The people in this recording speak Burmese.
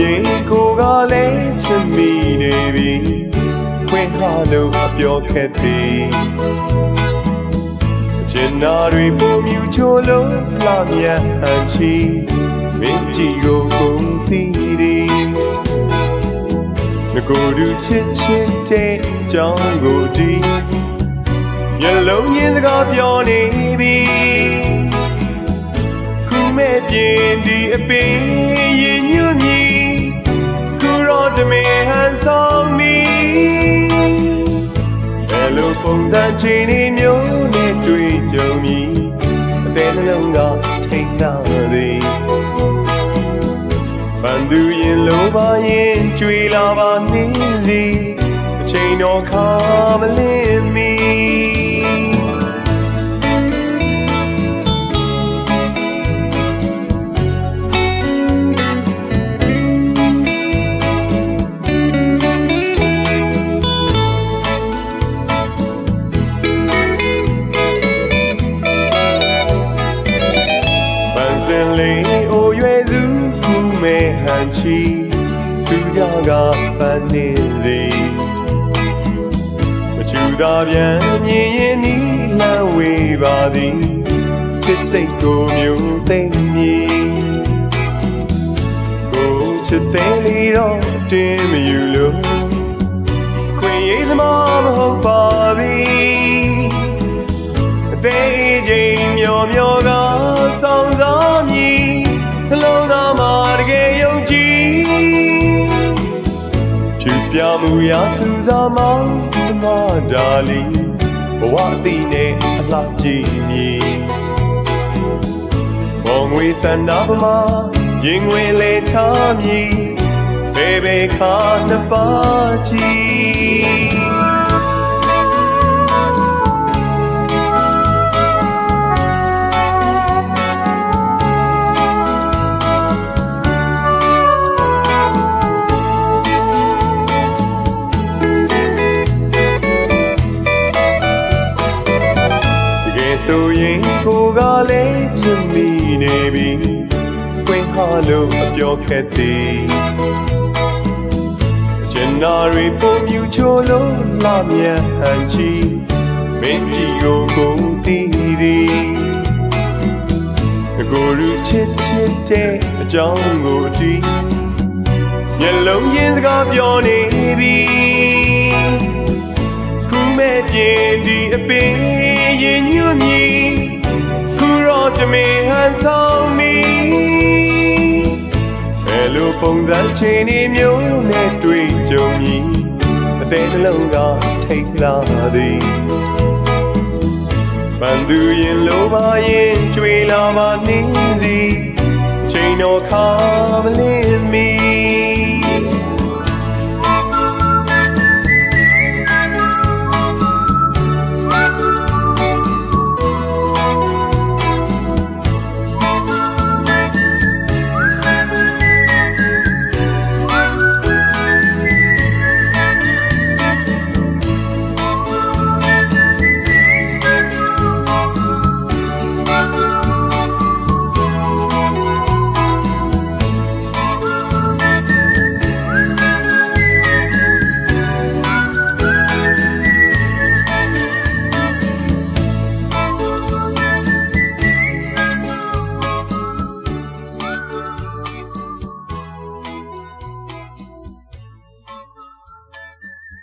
ရင်ကိုကလည်းချစ်မိနေပြီခွင့်ဟာလို့အပြောခဲ့သည်ကျင်နာတွေပုံမြူချိုလို့လာမြတ်ဟန်ချီမင်းကြီးကိုကုန်သီးသည်ငကိုယ်သူချစ်ချစ်တဲ့အကြောင်းကိုဒီမျက်လုံးရင်းစကားပြောနေပြီခုမဲ့ပြင်းဒီအပင်ရင်ညွတ်မြည် ခုတော့တမင်ဟန်ဆောင်မီဘယ်လိုပုံစံချင်းနေမျိုးနဲ့တွေ့ကြုံမည်အသေးနှလုံးကထိတ်လာသည်ဖန်သူရင်လိုပါရင်ကြွေလာပါနှင်းစီအချိန်တော်ခါမလင်း န်ချီသူကြကပန်းနေလေမချူသာပြန်မြင်ရင်နီလှမ်းဝေးပါသည်ချစ်စိတ်ကိုမျိုးသိမ့်မည်ကိုချစ်တဲ့လေးတော့တင်းမယူလို့ခွင့်ရသမားမဟုတ်ပါဘူးအသေးချင်းမျောမျောကဆောင်းစား ဖြူပြမှုရာသူစားမောင်းမဒါလီဘဝအသိနဲ့အလှကြည့်မြည်ဘောင်ငွေစန္ဒပမာရင်ငွေလေထားမြည်ဘေဘေခါနှစ်ပါးကြည် ဆိုရင်ကိုကလည်းချစ်မိနေပြီခွင့်ဟာလို့အပြောခဲ့သည်ကျင်နာရီပုံမြူချိုလို့လာမြတ်ဟန်ချီမင်းကြီးကိုကုန်တည်သည်ကိုယ်ရူချစ်ချစ်တဲ့အကြောင်းကိုဒီမျက်လုံးချင်းစကားပြောနေပြီခုမဲ့ပြင်းဒီအပင်ရင်ညွတ်မြည်ခု တော့တမင်ဟန်ဆောင်မီဘယ်လိုပုံစံချင်းနေမျိုးနဲ့တွေ့ကြုံမည်အသေးနှလုံးကထိတ်လာသည်ပန်သူရင်လိုပါရင်ကြွေလာပါနှင်းစီချိန်တော်ခါမလင်းမီ